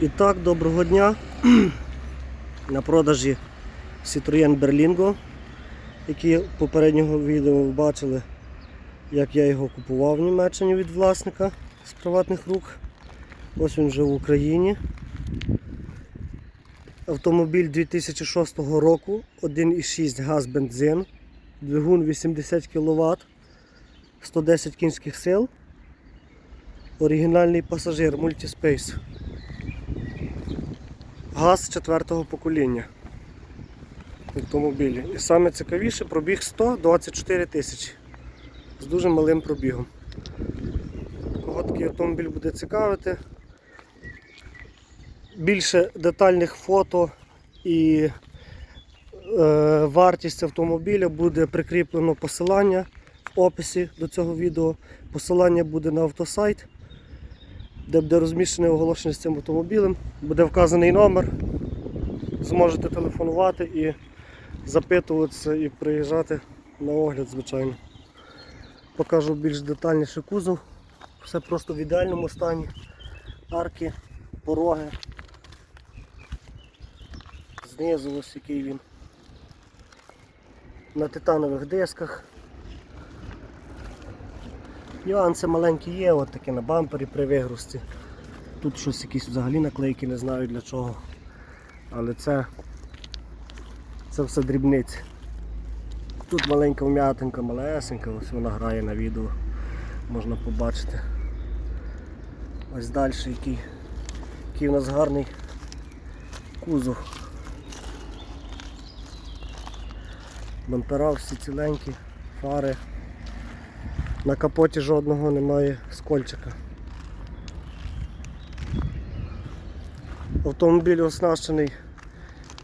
І так, доброго дня. На продажі Citroën Berlingo, який в попереднього відео ви бачили, як я його купував в Німеччині від власника з приватних рук. Ось він вже в Україні. Автомобіль 2006 року, 1,6 газ бензин, двигун 80 кВт, 110 кінських сил. Оригінальний пасажир Multispace. Газ четвертого покоління в автомобілі. І саме цікавіше пробіг 124 тисячі з дуже малим пробігом. Кого такий автомобіль буде цікавити. Більше детальних фото і е, вартість автомобіля буде прикріплено посилання в описі до цього відео. Посилання буде на автосайт, де буде розміщене оголошення з цим автомобілем. Буде вказаний номер. Зможете телефонувати і запитуватися і приїжджати на огляд, звичайно. Покажу більш детальніше кузов. Все просто в ідеальному стані. Арки, пороги. Знизу ось який він. На титанових дисках. Нюанси маленькі є, от такі на бампері при вигрузці. Тут щось якісь взагалі наклейки, не знаю для чого. Але це, це все дрібниці. Тут маленька вм'ятинка, малесенька, ось вона грає на відео, можна побачити. Ось далі який, який у нас гарний кузов. Бампера всі ціленькі, фари. На капоті жодного немає скольчика. Автомобіль оснащений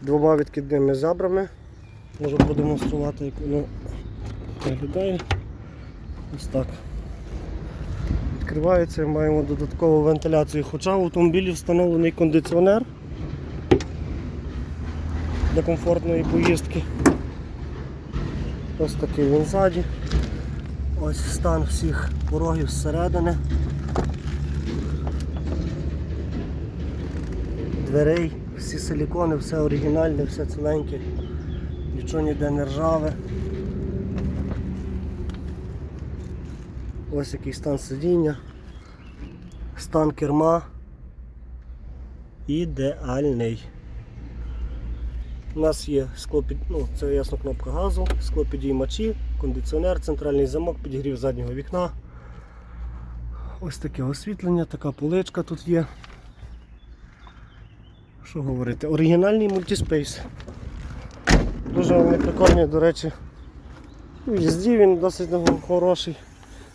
двома відкидними зябрами. Можу продемонструвати, як воно виглядає. Ось так. Відкривається, маємо додаткову вентиляцію, хоча в автомобілі встановлений кондиціонер для комфортної поїздки. Ось такий він ззаді. Ось стан всіх порогів зсередини. Дверей, всі силікони, все оригінальне, все ціленьке, нічого ніде не ржаве. Ось який стан сидіння, стан керма ідеальний. У нас є склопід... ну, це ясно кнопка газу, склопідіймачі, кондиціонер, центральний замок, підігрів заднього вікна. Ось таке освітлення, така поличка тут є. Що говорити? Оригінальний мультиспейс. Дуже вони прикольні, до речі. У їзді він досить хороший,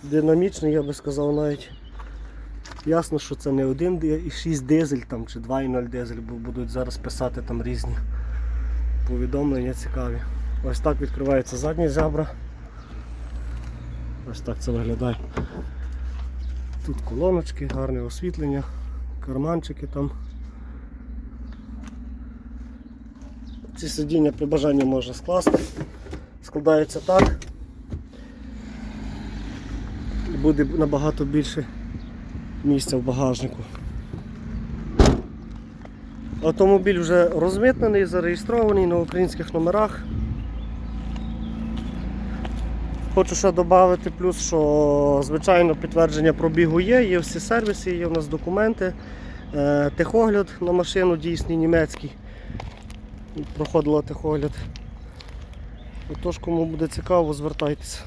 динамічний, я би сказав навіть. Ясно, що це не 1,6 дизель там, чи 2,0 дизель, бо будуть зараз писати там різні повідомлення цікаві. Ось так відкривається задні зябра. Ось так це виглядає. Тут колоночки, гарне освітлення, карманчики там. Ці сидіння при бажанні можна скласти. Складаються так. І буде набагато більше місця в багажнику. Автомобіль вже розмитнений, зареєстрований на українських номерах. Хочу ще додати плюс, що звичайно підтвердження пробігу є, є всі сервіси, є в нас документи, Е, техогляд на машину дійсний німецький. Проходила техогляд. Тож, кому буде цікаво, звертайтеся.